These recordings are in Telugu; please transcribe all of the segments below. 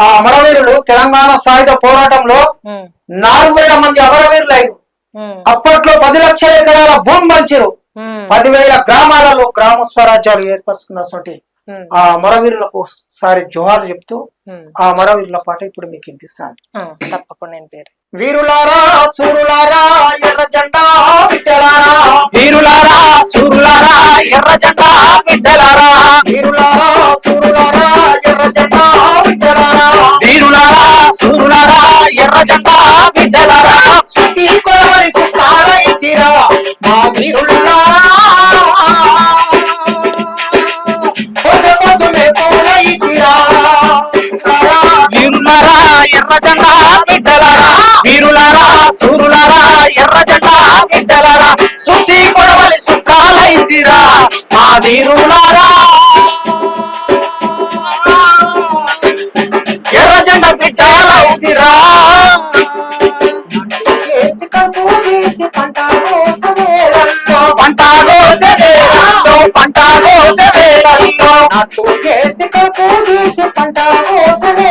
ఆ అమరవీరులు తెలంగాణ సాయుధ పోరాటంలో నాలుగు వేల మంది అమరవీరులు అయ్యారు అప్పట్లో పది లక్షల ఎకరాల భూమి పంచారు. పదివేల గ్రామాలలో గ్రామ స్వరాజ్యాలు ఏర్పరుస్తున్నటువంటి ఉమ్, ఆ అమరవీరులకు సారి జోహార్ చెప్తూ ఆ అమరవీరుల పాట ఇప్పుడు మీకు వినిపిస్తాను. తప్పకుండా వీరులారా సూరులారా బిడ్డలారా సుతి కొలవలి సుతారైతిరా మా వీరులారా పొద్దునే పూలైతిరా వీరులారా ఎర్ర జెండా బిడ్డలారా? వీరులారా సూరులారా ఎర్ర జెండా బిడ్డలారా సుతి కొడవలి సుఖాలైతిరా మా వీరుల కోసవేలల్లో చేసి కలుపు తీసి పంట కోసమే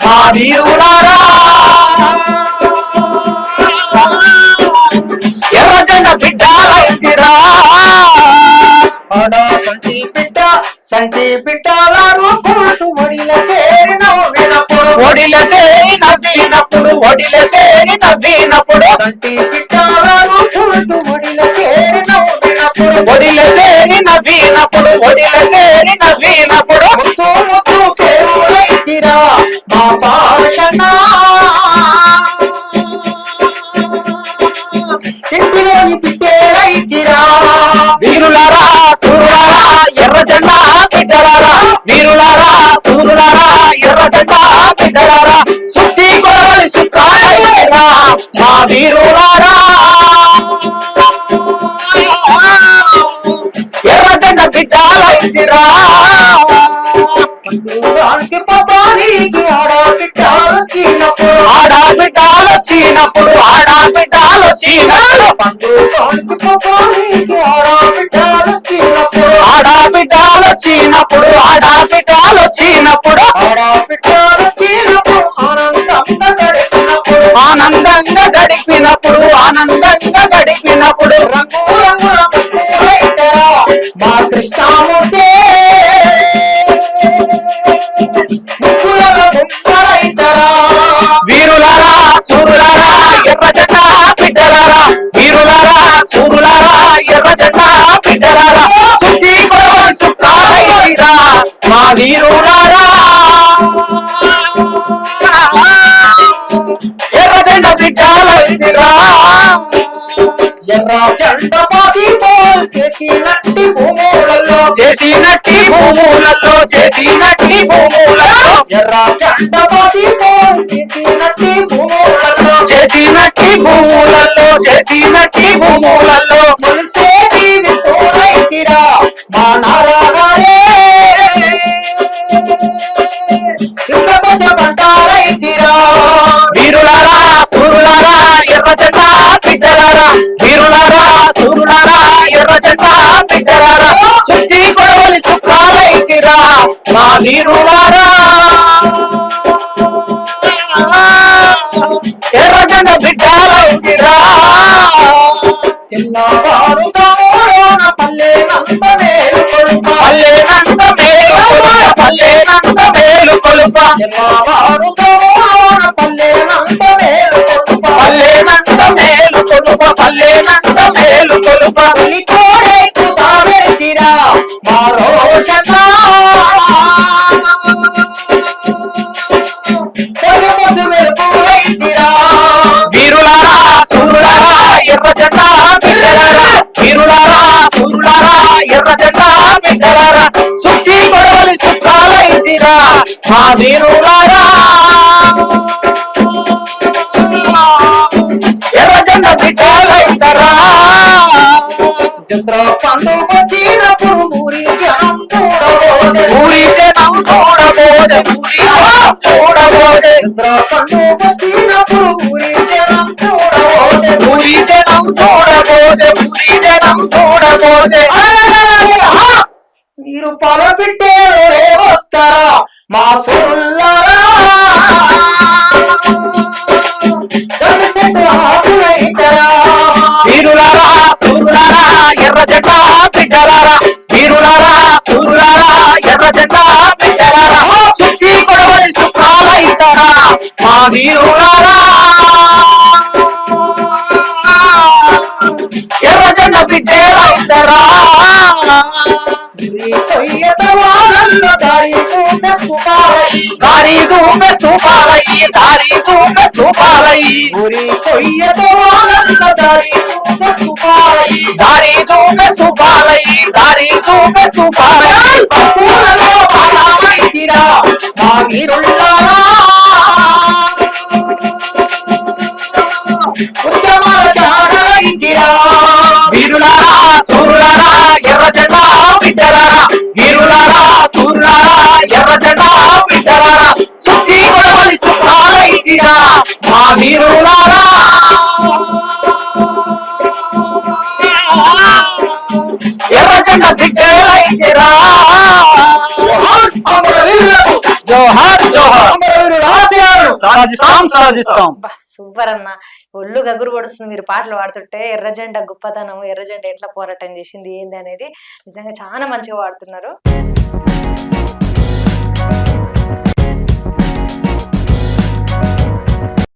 మా వీరులారా ఎర్ర జెండ బిడ్డలైతిరా సంటి బిడ్డ సంటి బిడ్డలారు కోటు ఒడిల చేరిన వినప్పుడు ఒడిల చేరి నవ్వినప్పుడు ఒడిల చేరి నవ్వినప్పుడు సంటి బిడ్డలారు కోటు ఒడిల చేరి నవ్వినప్పుడు ఒడిల చేరి నవ్వినప్పుడు ఒడిల చేరి నవ్వినప్పుడు భాషణ ఇంటిలోని పిట్టేలైతిరా వచ్చినప్పుడు పబ్బానికి ఆడబిడ్డలు వచ్చినప్పుడు ఆడబిడ్డలు వచ్చినప్పుడు ఆడబిడ్డలు వచ్చినప్పుడు ఆడబిడ్డలు వచ్చినప్పుడు ఆనందంగా గడిపినప్పుడు ఆనందంగా వీరులారా ఎర్ర జెండ బిడ్డలైతిరా ఎర్ర జెండ పాతి చేసినట్టి భూములలో. చేసినట్టి భూములలో చేసినట్టి భూములలో. ఎర్ర జెండ పాతి చేసినట్టి భూములలో. చేసినట్టి భూములలో చేసినట్టి భూములలో. మా వీరులారా ఎర్ర జెండ బిడ్డలైతిరా తెల్లవారు తమోన పల్లెనంత మేలు కొలుప పల్లెనంత మేలు కొలుప పల్లెనంత మేలు కొలుప తెల్లవారు తమోన పల్లెనంత మేలు కొలుప పల్లెనంత మేలు కొలుప పల్లెనంత మేలు కొలుప తల్లి కోడేకు తావెతిరా మా మా వీరులారా ఎర్రజెండ బిడ్డలైతరా దసరా పండుగ వచ్చినప్పుడు ఊరి జనం చూడబోదే ఊరి జనం చూడబోదే ఊరి చూడబోదే దసరా పండుగ వచ్చినప్పుడు ఊరి జనం చూడబోదే ఊరి జనం చూడబోదే ఊరి జనం చూడబోదే మీరు పొల బిడ్డలే వస్తారా? మా సొల్లారా వీరులారా సూరులారా ఎర్ర జెండా బిడ్డలారా? వీరులారా సూరులారా ఎర్ర జెండా బిడ్డలారా? సుత్తి కొడవలి సుఖాలైతారా మా వీరులారా దారి దూపే సుఖాలై దారి దూపే స్తూపాలయ్యి దారి దూపె స్తూపాలయ్యి ఊరి కొయ్యత దారి చూపే సుఖాలై దారి దూపె దారి మా ఎర్రజెండ ఎర్ర జోహార్ అమర వీరులకు. జోహార్ జోహార్ అమర వీరుల. ఆశయాలను. సాధిస్తాం సాధిస్తాం. సూపర్ అన్న ఒళ్ళు గగురు పడుస్తుంది. మీరు పాటలు పాడుతుంటే ఎర్రజెండ గొప్పతనం ఎర్రజెండ ఎట్లా పోరాటం చేసింది ఏంది అనేది నిజంగా చాలా మంచిగా పాడుతున్నారు.